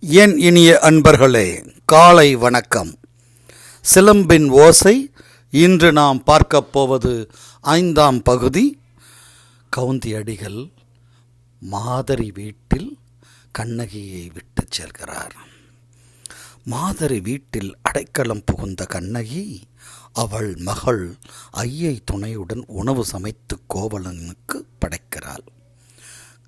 என் இனிய அன்பர்களே காலை வணக்கம். சிலம்பின் ஓசை இன்று நாம் பார்க்கப் போவது ஐந்தாம் பகுதி கவுந்தி அடிகள் மாதரி வீட்டில் கண்ணகியை விட்டுச் செல்கிறார். மாதரி வீட்டில் அடைக்கலம் புகுந்த கண்ணகி அவள் மகள் ஐயை துணையுடன் உணவு சமைத்து கோவலனுக்கு படைக்கிறாள்.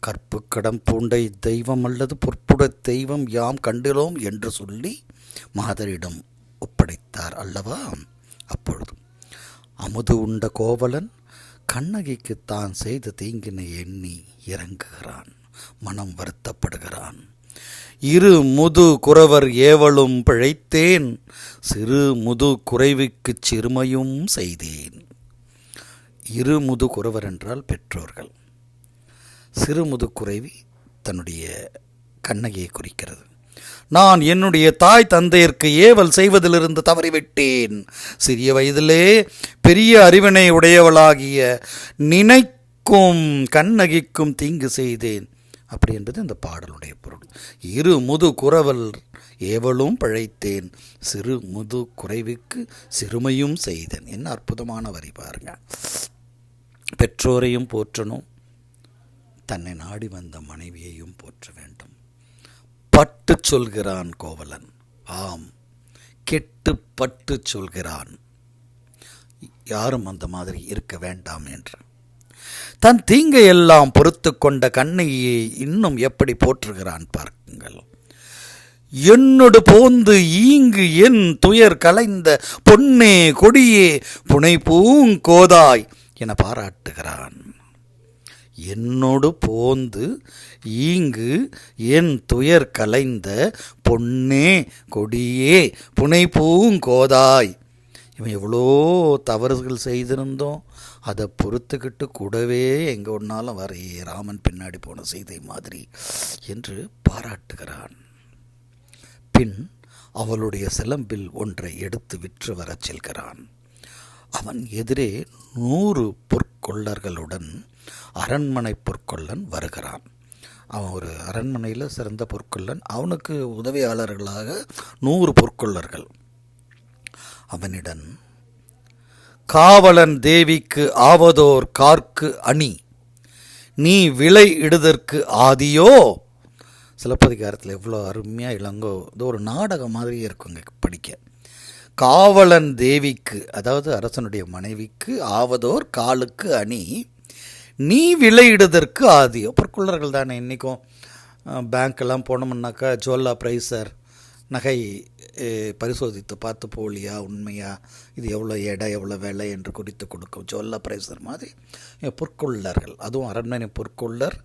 கற்புக்கடம் பூண்ட இத்தெய்வம் அல்லது பொற்புட தெய்வம் யாம் கண்டிலோம் என்று சொல்லி மாதரிடம் ஒப்படைத்தார் அல்லவா? அப்பொழுது அமுது உண்ட கோவலன் கண்ணகிக்கு தான் செய்த தீங்கினை எண்ணி இறங்குகிறான் மனம் வருத்தப்படுகிறான். இரு முது குறவர் ஏவலும் பிழைத்தேன் சிறு முது குறைவுக்குச் சிறுமையும் செய்தேன். இரு முது குறவர் என்றால் பெற்றோர்கள். சிறுமுதுக்குறைவி தன்னுடைய கண்ணகியை குறிக்கிறது. நான் என்னுடைய தாய் தந்தையருக்கு ஏவல் செய்வதிலிருந்து தவறிவிட்டேன். சிறிய வயதிலே பெரிய அறிவினை உடையவளாகிய நினைக்கும் கண்ணகிக்கும் தீங்கு செய்தேன். அப்படி என்பது இந்த பாடலுடைய பொருள். இரு முது குறவல் ஏவலும் பழைத்தேன். சிறு முது குறைவுக்கு சிறுமையும் செய்தேன். என்ன அற்புதமான வரி பாருங்க. பெற்றோரையும் போற்றணும். தன்னை நாடி வந்த மனைவியையும் போற்ற வேண்டும். பட்டு சொல்கிறான் கோவலன். ஆம் கெட்டு பட்டு சொல்கிறான். யாரும் அந்த மாதிரி இருக்க வேண்டாம் என்று. தன் தீங்கை எல்லாம் பொறுத்து கொண்ட கண்ணையை இன்னும் எப்படி போற்றுகிறான் பார்க்குங்கள். என்னொடு போந்து ஈங்கு என் துயர் கலைந்த பொன்னே கொடியே புனை பூங்கோதாய் என பாராட்டுகிறான். என்னோடு போந்து ஈங்கு என் துயர் கலைந்த பொன்னே கொடியே புனை பூங்கோதாய் இவன் எவ்வளோ தவறுகள் செய்திருந்தோம். அதை பொறுத்துக்கிட்டு கூடவே எங்கே ஒன்றாலும் வர ராமன் பின்னாடி போன செய்தை மாதிரி என்று பாராட்டுகிறான். பின் அவளுடைய சிலம்பில் ஒன்றை எடுத்து விற்று வரச் செல்கிறான். அவன் எதிரே நூறு பொற்கொள்ளர்களுடன் அரண்மனை பொற்கொள்ளன் வருகிறான். அவன் ஒரு அரண்மனையில் சிறந்த பொற்கொள்ளன். அவனுக்கு உதவியாளர்களாக நூறு பொற்கொள்ளர்கள். அவனிடம் காவலன் தேவிக்கு ஆவதோர் கார்க்கு அணி நீ விலை இடுதற்கு ஆதியோ? சிலப்பதிகாரத்தில் எவ்வளோ அருமையாக இளங்கோ இது ஒரு நாடகம் மாதிரியே இருக்குங்க படிக்க. காவலன் தேவிக்கு அதாவது அரசனுடைய மனைவிக்கு ஆவதோர் காலுக்கு அணி நீ விலையிடுதற்கு ஆதி. பொற்கொள்ளர்கள் தானே இன்றைக்கும் பேங்க்கெல்லாம் போனோம்னாக்கா ஜுவல்லா பிரைசர் நகை பரிசோதித்து பார்த்து போலியா உண்மையா இது எவ்வளோ எடை எவ்வளோ விலை என்று குறித்து கொடுக்கும். ஜுவல்லா பிரைசர் மாதிரி பொற்கொள்ளர்கள். அதுவும் அரண்மனை பொற்கொள்ளர்.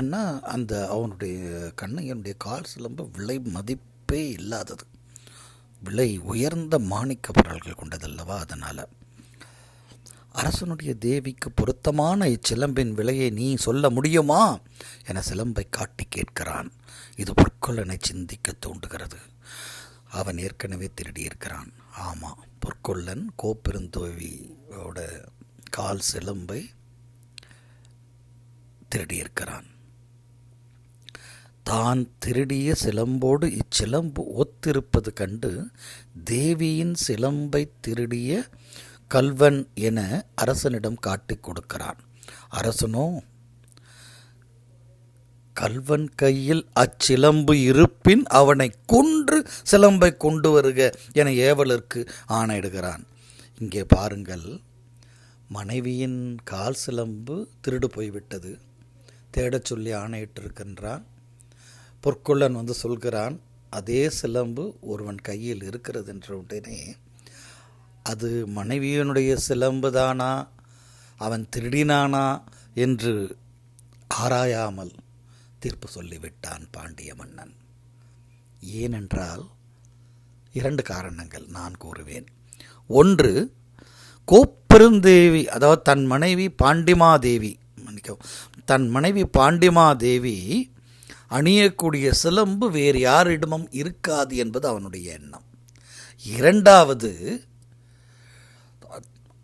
ஏன்னா அந்த அவனுடைய கண்ணையனுடைய கால் சிலம்பு விலை மதிப்பே இல்லாதது. விலை உயர்ந்த மாணிக்க பொருள்கள் கொண்டதல்லவா அதனால்? அரசனுடைய தேவிக்கு பொருத்தமான இச்சிலம்பின் விலையை நீ சொல்ல முடியுமா? என சிலம்பை காட்டி கேட்கிறான். இது பொற்கொள்ளனை சிந்திக்க தூண்டுகிறது. அவன் ஏற்கனவே திருடியிருக்கிறான். ஆமாம் பொற்கொள்ளன் கோப்பெருந்தோவியோட கால் சிலம்பை திருடியிருக்கிறான். தான் திருடிய சிலம்போடு இச்சிலம்பு ஒத்திருப்பது கண்டு தேவியின் சிலம்பை திருடிய கல்வன் என அரசனிடம் காட்டிக் கொடுக்கிறான். அரசனோ கல்வன் கையில் அச்சிலம்பு இருப்பின் அவனை கொன்று சிலம்பை கொண்டு வருக என ஏவலருக்கு ஆணையிடுகிறான். இங்கே பாருங்கள் மனைவியின் கால் சிலம்பு திருடு போய்விட்டது. தேடச் சொல்லி ஆணையிட்டிருக்கின்றான். பொற்கொள்ளன் வந்து சொல்கிறான் அதே சிலம்பு ஒருவன் கையில் இருக்கிறது என்ற உடனே அது மனைவியனுடைய சிலம்பு தானா அவன் திருடினானா? என்று ஆராயாமல் தீர்ப்பு சொல்லிவிட்டான் பாண்டிய மன்னன். ஏனென்றால் இரண்டு காரணங்கள் நான் கூறுவேன். ஒன்று கோப்பெருந்தேவி அதாவது தன் மனைவி பாண்டிமாதேவி மன்னிக்கவும் தன் மனைவி பாண்டிமாதேவி அணியக்கூடிய சிலம்பு வேறு யாரிடமும் இருக்காது என்பது அவனுடைய எண்ணம். இரண்டாவது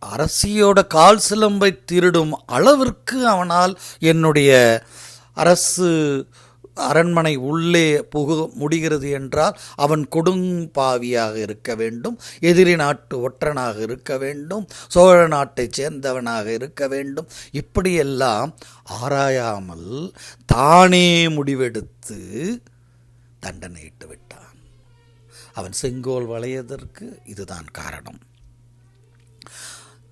அரசியோட கால் சிலம்பை திருடும் அளவிற்கு அவனால் என்னுடைய அரசு அரண்மனை உள்ளே புகு முடிகிறது என்றால் அவன் கொடும்பாவியாக இருக்க வேண்டும் எதிரி நாட்டு ஒற்றனாக இருக்க வேண்டும் சோழ நாட்டைச் சேர்ந்தவனாக இருக்க வேண்டும். இப்படியெல்லாம் ஆராயாமல் தானே முடிவெடுத்து தண்டனையிட்டு விட்டான். அவன் செங்கோல் வளையதற்கு இதுதான் காரணம்.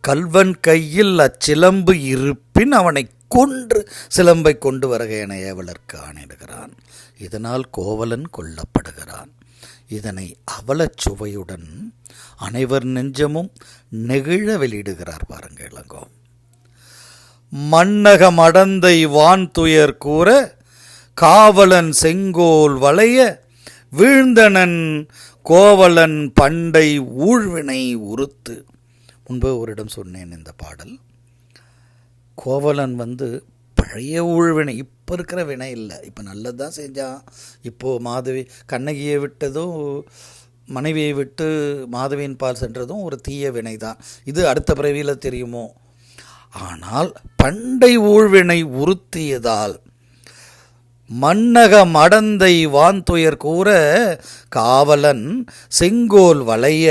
கல்வன் கையில் அச்சிலம்பு இருப்பின் அவனை கொன்று சிலம்பை கொண்டு வருக என ஏவலற்கு ஆணையிடுகிறான். இதனால் கோவலன் கொல்லப்படுகிறான். இதனை அவலச் சுவையுடன் அனைவர் நெஞ்சமும் நெகிழ வெளியிடுகிறார் பாருங்க இளங்கோ மன்னக மடந்தை வான் துயர் கூற காவலன் செங்கோல் வளைய வீழ்ந்தனன் கோவலன் பண்டை ஊழ்வினை உறுத்து. முன்பு ஒரு இடம் சொன்னேன் இந்த பாடல். கோவலன் வந்து பழைய ஊழ்வினை இப்போ இருக்கிற வினை இல்லை. இப்போ நல்லது தான் செஞ்சான் இப்போது மாதவி கண்ணகியை விட்டதும் மனைவியை விட்டு மாதவியின் பால் சென்றதும் ஒரு தீய வினை தான் இது அடுத்த பிறவியில் தெரியுமோ? ஆனால் பண்டை ஊழ்வினை உறுத்தியதால் மன்னக மடந்தை வான்துயர் கூற காவலன் செங்கோல் வளைய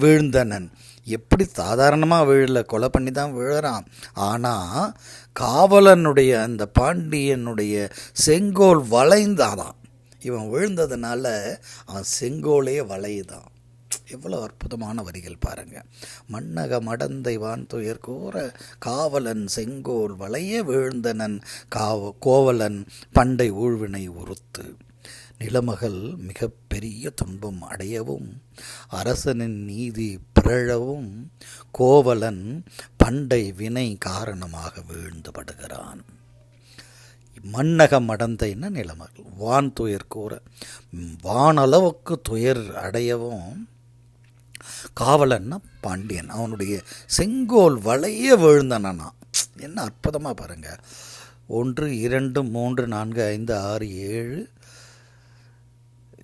வீழ்ந்தனன். எப்படி சாதாரணமாக விழல கொலை பண்ணி தான் விழுறான். ஆனால் காவலனுடைய அந்த பாண்டியனுடைய செங்கோல் வளைந்தாதான். இவன் விழுந்ததுனால அவன் செங்கோலே வளையுதான். எவ்வளோ அற்புதமான வரிகள் பாருங்க. மன்னக மடந்தை வான் துயர் கூற காவலன் செங்கோல் வளைய விழுந்தனன் காவ கோவலன் பண்டை ஊழ்வினை உறுத்து. நிலமகள் மிக பெரிய துன்பம் அடையவும் அரசனின் நீதி பிறழவும் கோவலன் பண்டை வினை காரணமாக வீழ்ந்துபடுகிறான் மன்னகம் அடந்தைன்னா நிலமகள்? வான் துயர் கூற வானளவுக்கு துயர் அடையவும் காவலன்னா பாண்டியன் அவனுடைய செங்கோல் வளைய விழுந்தனா என்ன அற்புதமாக பாருங்கள் ஒன்று இரண்டு மூன்று நான்கு ஐந்து ஆறு ஏழு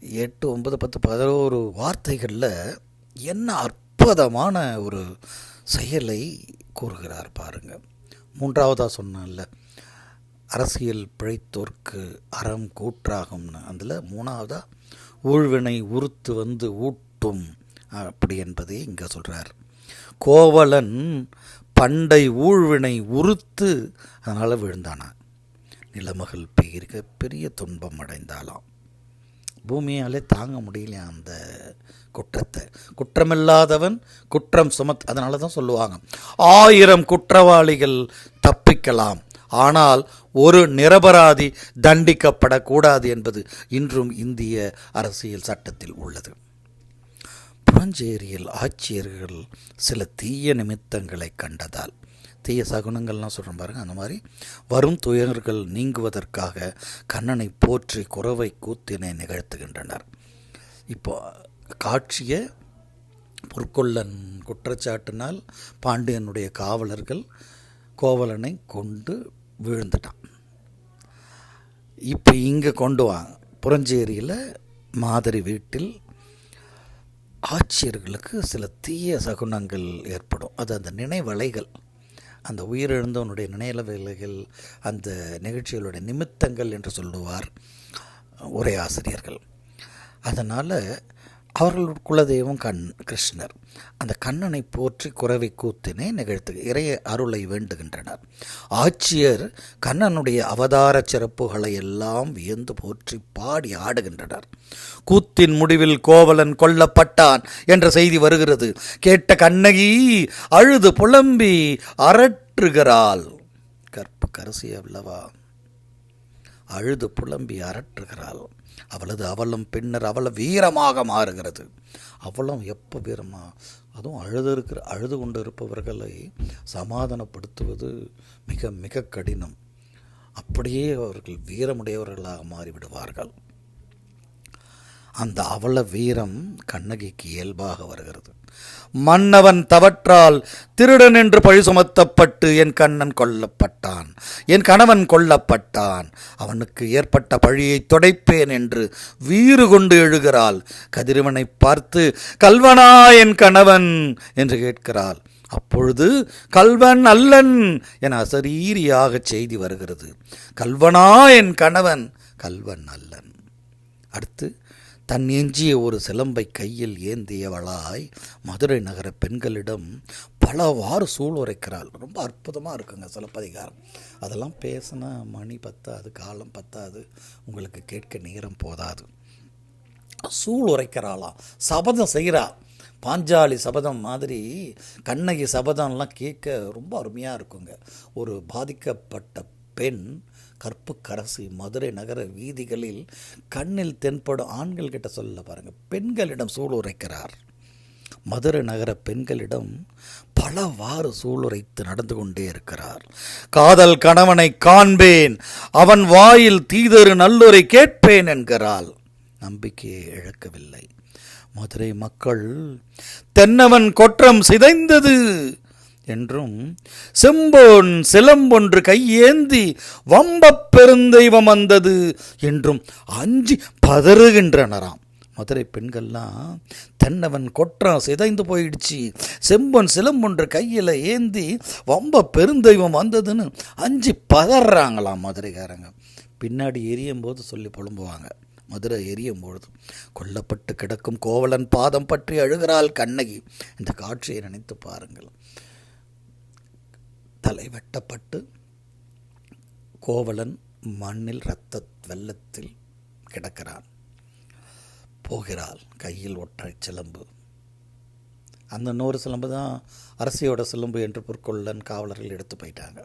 எட்டு ஒன்பது பத்து பதினோரு வார்த்தைகளில் என்ன அற்புதமான ஒரு செயலை கூறுகிறார் பாருங்க. மூன்றாவதாக சொன்னால அரசியல் பிழைத்தோர்க்கு அறம் கூற்றாகும்னு. அதில் மூணாவதாக ஊழ்வினை உறுத்து வந்து ஊட்டும் அப்படி என்பதை இங்கே சொல்கிறார் கோவலன் பண்டை ஊழ்வினை உறுத்து அதனால் விழுந்தானா? நிலமகள் பெயிருக்க பெரிய துன்பம் அடைந்தாலாம் பூமியாலே தாங்க முடியல அந்த குற்றத்தை? குற்றமில்லாதவன் குற்றம் சுமத் அதனால தான் சொல்லுவாங்க. ஆயிரம் குற்றவாளிகள் தப்பிக்கலாம். ஆனால் ஒரு நிரபராதி தண்டிக்கப்படக்கூடாது என்பது இன்றும் இந்திய அரசியல் சட்டத்தில் உள்ளது. புறஞ்சேரியில் ஆட்சியர்கள் சில தீய நிமித்தங்களை கண்டதால் தீய சகுனங்கள்லாம் சொல்கிறோம் பாருங்கள் அந்த மாதிரி வரும் துயர்கள் நீங்குவதற்காக கண்ணனை போற்றி குறவை கூத்தினை நிகழ்த்துகின்றனர். இப்போ காட்சியை பொற்கொள்ளன் குற்றச்சாட்டினால் பாண்டியனுடைய காவலர்கள் கோவலனை கொண்டு விழுந்துட்டான். இப்போ இங்கே கொண்டு வாங்க புரஞ்சேரியில் மாதிரி வீட்டில் ஆட்சியர்களுக்கு சில தீய சகுனங்கள் ஏற்படும். அது அந்த நினைவலைகள். அந்த உயிரிழந்தவனுடைய நினைவலைகள் அந்த நிகழ்ச்சிகளுடைய நிமித்தங்கள் என்று சொல்லுவார் உரை ஆசிரியர்கள் அதனால் அவர்கள் குலதெய்வம் கண் கிருஷ்ணர். அந்த கண்ணனை போற்றி குறவை கூத்தினை நிகழ்த்து இறைய அருளை வேண்டுகின்றனர். ஆட்சியர் கண்ணனுடைய அவதார சிறப்புகளை எல்லாம் வியந்து போற்றி பாடி ஆடுகின்றனர். கூத்தின் முடிவில் கோவலன் கொல்லப்பட்டான் என்ற செய்தி வருகிறது. கேட்ட கண்ணகி அழுது புலம்பி அரற்றுகிறாள். கற்பு கரசி அல்லவா அழுது புலம்பி அரற்றுகிறாள். அவளது அவலம் பின்னர் அவள வீரமாக மாறுகிறது. அவலம் எப்போ வீரமாக அதுவும் அழுது இருக்கிற அழுது கொண்டு இருப்பவர்களை சமாதானப்படுத்துவது மிக மிக கடினம். அப்படியே அவர்கள் வீரமுடையவர்களாக மாறிவிடுவார்கள். அந்த அவல வீரம் கண்ணகிக்கு இயல்பாக வருகிறது. மன்னவன் தவற்றால் திருடன் என்று பழி சுமத்தப்பட்டு என் கண்ணன் கொல்லப்பட்டான். என் கணவன் கொல்லப்பட்டான். அவனுக்கு ஏற்பட்ட பழியை துடைப்பேன் என்று வீறு கொண்டு எழுகிறாள். கதிரவனை பார்த்து கல்வனா என் கணவன் என்று கேட்கிறாள். அப்பொழுது கல்வன் அல்லன் என அசரீரியாக செய்தி வருகிறது. கல்வனா என் கணவன் கல்வன் அல்லன். அடுத்து தன் எஞ்சிய ஒரு சிலம்பை கையில் ஏந்தியவளாய் மதுரை நகர பெண்களிடம் பலவாறு சூளுரைக்கிறாள் ரொம்ப அற்புதமாக இருக்குங்க சிலப்பதிகாரம். அதெல்லாம் பேசினா மணி பத்தாது காலம் பத்தாது உங்களுக்கு கேட்க நேரம் போதாது. சூள் உரைக்கிறாளாம். சபதம் செய்கிறா பாஞ்சாலி சபதம் மாதிரி கண்ணகி சபதம்லாம் கேட்க ரொம்ப அருமையாக இருக்குங்க. ஒரு பாதிக்கப்பட்ட பெண் கற்புக்கரசி மதுரை நகர வீதிகளில் கண்ணில் தென்படும் ஆண்கள் கிட்ட சொல்ல பாருங்க. பெண்களிடம் சூளுரைக்கிறார் மதுரை நகர பெண்களிடம் பலவாறு சூளுரைத்து நடந்து கொண்டே இருக்கிறார். காதல் கணவனை காண்பேன் அவன் வாயில் தீதரு நல்லுரை கேட்பேன் என்கிறாள். நம்பிக்கையை இழக்கவில்லை. மதுரை மக்கள் தென்னவன் கொற்றம் சிதைந்தது. என்றும் செம்பொன் சிலம்பொன்று கையேந்தி வம்பப் பெருந்தெய்வம் வந்தது என்றும் அஞ்சு பதறுகின்றனராம். மதுரை பெண்கள்லாம் தென்னவன் கொற்றான் சிதைந்து போயிடுச்சு. செம்பொன் சிலம்பொன்று கையில் ஏந்தி வம்ப பெருந்தெய்வம் வந்ததுன்னு அஞ்சு பதறாங்களாம் மதுரைக்காரங்க. பின்னாடி எரியும் போது சொல்லி புலம்புவாங்க. மதுரை எரியும் பொழுது கொல்லப்பட்டு கிடக்கும் கோவலன் பாதம் பற்றி அழுகிறாள் கண்ணகி. இந்த காட்சியை நினைத்து பாருங்கள். தலை வெட்டப்பட்டு கோவலன் மண்ணில் இரத்த வெள்ளத்தில் கிடக்கிறான். போகிறாள் கையில் ஒற்றை சிலம்பு. அந்த நூறு சிலம்பு தான் அரசியோட சிலம்பு என்று பொற்கொள்ளன் காவலர்கள் எடுத்து போயிட்டாங்க.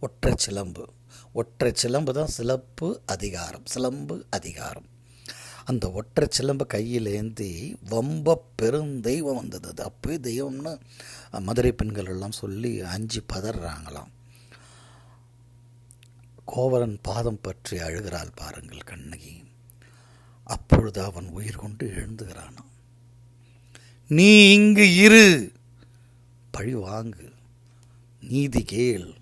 ஒற்றை சிலம்பு. ஒற்றை சிலம்பு தான் சிலப்பு அதிகாரம். சிலம்பு அதிகாரம். அந்த ஒற்றை சிலம்ப கையிலேந்தி வம்ப பெருந்தெய்வம் வந்தது. அது அப்போயே தெய்வம்னு மதுரை பெண்கள் எல்லாம் சொல்லி அஞ்சு பதறாங்களாம். கோவலன் பாதம் பற்றி அழுகிறாள் பாருங்கள் கண்ணகி. அப்பொழுது அவன் உயிர் கொண்டு எழுந்துகிறானாம். நீ இங்கு இரு. பழி வாங்கு. நீதி கேள்.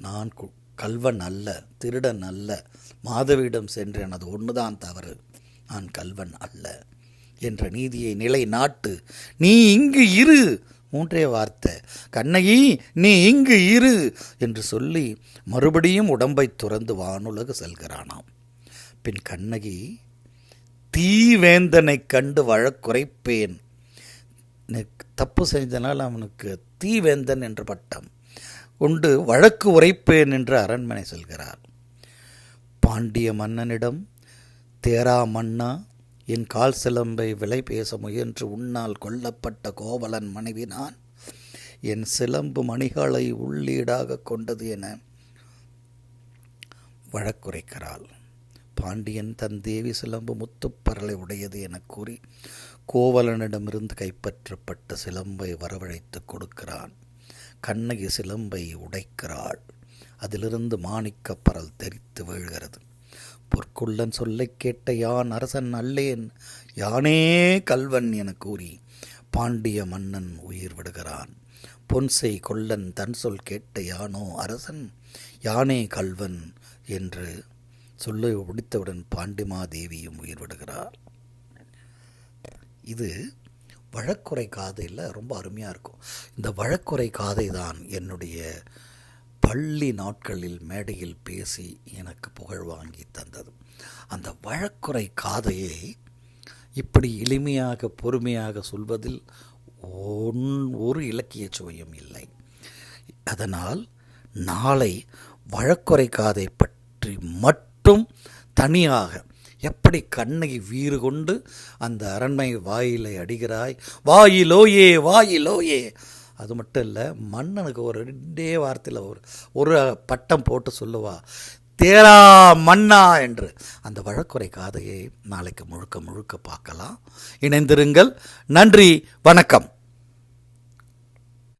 நான் கு- கல்வன் அல்ல திருடன் அல்ல மாதவியிடம் சென்றேன். அது ஒன்றுதான் தவறு. நான் கல்வன் அல்ல என்ற நீதியை நிலை நாட்டு நீ இங்கு இரு. மூன்றே வார்த்தை. கண்ணகி நீ இங்கு இரு என்று சொல்லி மறுபடியும் உடம்பை துறந்து வானுலகு செல்கிறானாம். பின் கண்ணகி தீவேந்தனைக் கண்டு வழக்குரைப்பேன் தப்பு செஞ்சனால் அவனுக்கு தீவேந்தன் என்ற பட்டம். கொண்டு வழக்கு உரைப்பேன் என்று அரண்மனை செல்கிறார். பாண்டிய மன்னனிடம் தேரா மன்னா என் கால் சிலம்பை விலை பேச முயன்று உன்னால் கொல்லப்பட்ட கோவலன் மனைவி நான். என் சிலம்பு மணிகளை உள்ளீடாக கொண்டது என வழக்குரைக்கிறாள். பாண்டியன் தன் தேவி சிலம்பு முத்துப்பரலை உடையது என கூறி கோவலனிடமிருந்து கைப்பற்றப்பட்ட சிலம்பை வரவழைத்து கொடுக்கிறான். கண்ணகி சிலம்பை உடைக்கிறாள். அதிலிருந்து மாணிக்கப்பரல் தெரித்து வீழ்கிறது. பொற்குள்ளன் சொல்லைக் கேட்ட யான் அரசன் அல்லேன்? யானே கல்வன் என கூறி பாண்டிய மன்னன் உயிர் விடுகிறான். பொன்சை கொல்லன் தன் சொல் கேட்ட யானோ அரசன்? யானே கல்வன் என்று சொல்லை முடித்தவுடன் பாண்டிமாதேவியும் உயிர் விடுகிறார். இது வழக்குறை காதையில் ரொம்ப அருமையாக இருக்கும். இந்த வழக்குரை காதை தான் என்னுடைய பள்ளி நாட்களில் மேடையில் பேசி எனக்கு புகழ் வாங்கி தந்தது. அந்த வழக்குறை காதையை இப்படி எளிமையாக பொறுமையாக சொல்வதில் ஒன் ஒரு இலக்கிய சுவையும் இல்லை. அதனால் நாளை வழக்குறை காதை பற்றி மட்டும் தனியாக எப்படி கண்ணகி வீறு கொண்டு அந்த அரண்மை வாயிலை அடிகிறாய்? வாயிலோயே வாயிலோயே அது மட்டும் இல்லை மன்னனுக்கு ஒரு ரெண்டே வார்த்தையில் ஒரு ஒரு பட்டம் போட்டு சொல்லுவா தேரா மன்னா என்று. அந்த வழக்குரை காதையை நாளைக்கு முழுக்க முழுக்க பார்க்கலாம். இணைந்திருங்கள். நன்றி வணக்கம்.